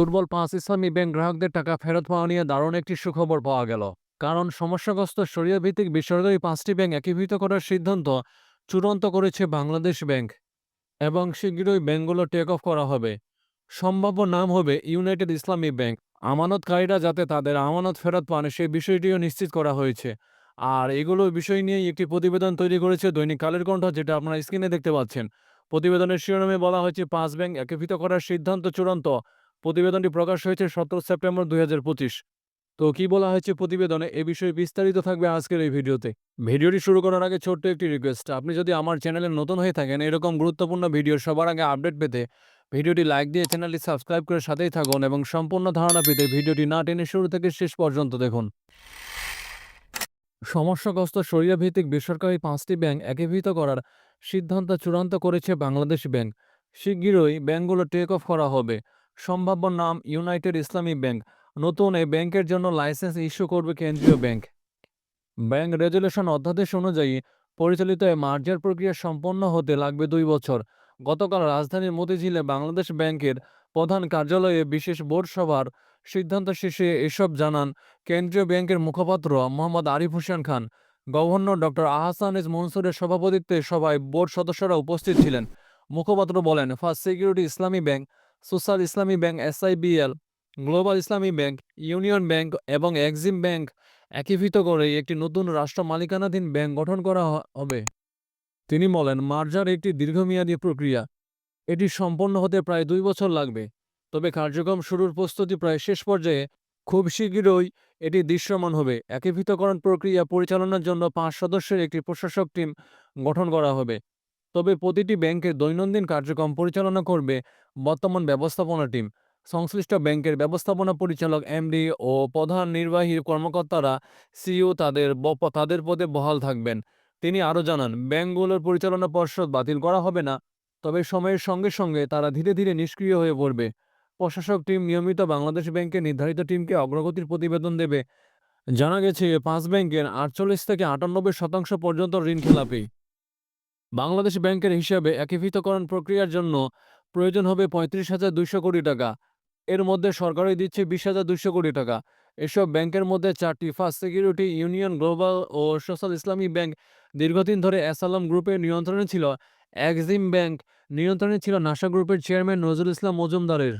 দুর্বল পাঁচ ইসলামী ব্যাংক গ্রাহকদের টাকা ফেরত পাওয়া নিয়ে দারুণ একটি সুখবর পাওয়া গেল। কারণ সমস্যাগ্রস্ত সরিয়া ভিত্তিক বেসরকারি পাঁচটি ব্যাংক একীভূত করার সিদ্ধান্ত চূড়ান্ত করেছে বাংলাদেশ ব্যাংক এবং শীঘ্রই ব্যাংকগুলো টেক অফ করা হবে। সম্ভাব্য নাম হবে ইউনাইটেড ইসলামী ব্যাংক। আমানতকারীরা যাতে তাদের আমানত ফেরত পান সেই বিষয়টিও নিশ্চিত করা হয়েছে। আর এগুলো বিষয় নিয়েই একটি প্রতিবেদন তৈরি করেছে দৈনিক কালের কণ্ঠ, যেটা আপনারা স্ক্রিনে দেখতে পাচ্ছেন। প্রতিবেদনের শিরোনামে বলা হয়েছে, পাঁচ ব্যাংক একীভূত করার সিদ্ধান্ত চূড়ান্ত। প্রতিবেদনটি প্রকাশ হয়েছে সতেরো সেপ্টেম্বর দুই হাজার পঁচিশ। তো কি বলা হয়েছে প্রতিবেদনে? এ বিষয়ে বিস্তারিত থাকবে আজকের এই ভিডিওতে। ভিডিওটি শুরু করার আগে ছোট্ট একটি রিকোয়েস্ট আপনি যদি আমার চ্যানেলে নতুন হয়ে থাকেন, এরকম গুরুত্বপূর্ণ ভিডিও সবার আগে আপডেট পেতে ভিডিওটি লাইক দিয়ে চ্যানেলটি সাবস্ক্রাইব করে সাথেই থাকুন এবং সম্পূর্ণ ধারণা পেতে ভিডিওটি না টেনে শুরু থেকে শেষ পর্যন্ত দেখুন। সমস্যাগ্রস্ত সরিয়া ভিত্তিক বেসরকারি পাঁচটি ব্যাংক একীভূত করার সিদ্ধান্ত চূড়ান্ত করেছে বাংলাদেশ ব্যাংক। শিগগিরই ব্যাংকগুলো টেক অফ করা হবে। সম্ভাব্য নাম ইউনাইটেড ইসলামী ব্যাংক। নতুন এই ব্যাংকের জন্য লাইসেন্স ইস্যু করবে কেন্দ্রীয় ব্যাংক। ব্যাংক রেজুলেশন অধ্যাদেশ অনুযায়ী পরিচালিত এই মার্জার প্রক্রিয়া সম্পন্ন হতে লাগবে দুই বছর। গতকাল রাজধানীর মতিঝিলে বাংলাদেশ ব্যাংকের প্রধান কার্যালয়ে বিশেষ বোর্ড সভার সিদ্ধান্ত শেষে এসব জানান কেন্দ্রীয় ব্যাংকের মুখপাত্র মোহাম্মদ আরিফ হোসেন খান। গভর্নর ডক্টর আহসান ইস মনসুরের সভাপতিত্বে সভায় বোর্ড সদস্যরা উপস্থিত ছিলেন। মুখপাত্র বলেন, first security Islami bank social Islami bank, SIBL, global Islami bank, union bank এবং এক্সিম ব্যাংক একীভূত করে একটি নতুন রাষ্ট্র মালিকানাধীন ব্যাংক গঠন করা হবে। তিনি বলেন, মার্জার একটি দীর্ঘমেয়াদী প্রক্রিয়া। এটি সম্পন্ন হতে প্রায় দুই বছর লাগবে। তবে কার্যক্রম শুরুর প্রস্তুতি প্রায় শেষ পর্যায়ে। খুব শীঘ্রই এটি দৃশ্যমান হবে। একীভূতকরণ প্রক্রিয়া পরিচালনার জন্য পাঁচ সদস্যের একটি প্রশাসক টিম গঠন করা হবে। তবে প্রতিটি ব্যাংকের দৈনন্দিন কার্যক্রম পরিচালনা করবে বর্তমান ব্যবস্থাপনা টিম। সংশ্লিষ্ট ব্যাংকের ব্যবস্থাপনা পরিচালক, এমডি ও প্রধান নির্বাহী কর্মকর্তারা সিইও তাদের তাদের পদে বহাল থাকবেন। তিনি আরও জানান, ব্যাংকগুলোর পরিচালনা পর্ষদ বাতিল করা হবে না, তবে সময়ের সঙ্গে সঙ্গে তারা ধীরে ধীরে নিষ্ক্রিয় হয়ে পড়বে। প্রশাসক টিম নিয়মিত বাংলাদেশ ব্যাংকের নির্ধারিত টিমকে অগ্রগতির প্রতিবেদন দেবে। জানা গেছে, পাঁচ ব্যাংকের আটচল্লিশ থেকে আটানব্বই শতাংশ পর্যন্ত ঋণ খেলাপি। বাংলাদেশ ব্যাংকের হিসাবে একীভূতকরণ প্রক্রিয়ার জন্য প্রয়োজন হবে পঁয়ত্রিশ হাজার দুইশো কোটি টাকা। এর মধ্যে সরকারই দিচ্ছে বিশ হাজার দুইশো কোটি টাকা। এসব ব্যাংকের মধ্যে চারটি ফার্স্ট সিকিউরিটি ইউনিয়ন, গ্লোবাল ও সোশ্যাল ইসলামী ব্যাংক দীর্ঘদিন ধরে অ্যাসালাম গ্রুপের নিয়ন্ত্রণে ছিল। এক্সিম ব্যাংক নিয়ন্ত্রণে ছিল নাসা গ্রুপের চেয়ারম্যান নজরুল ইসলাম মজুমদারের।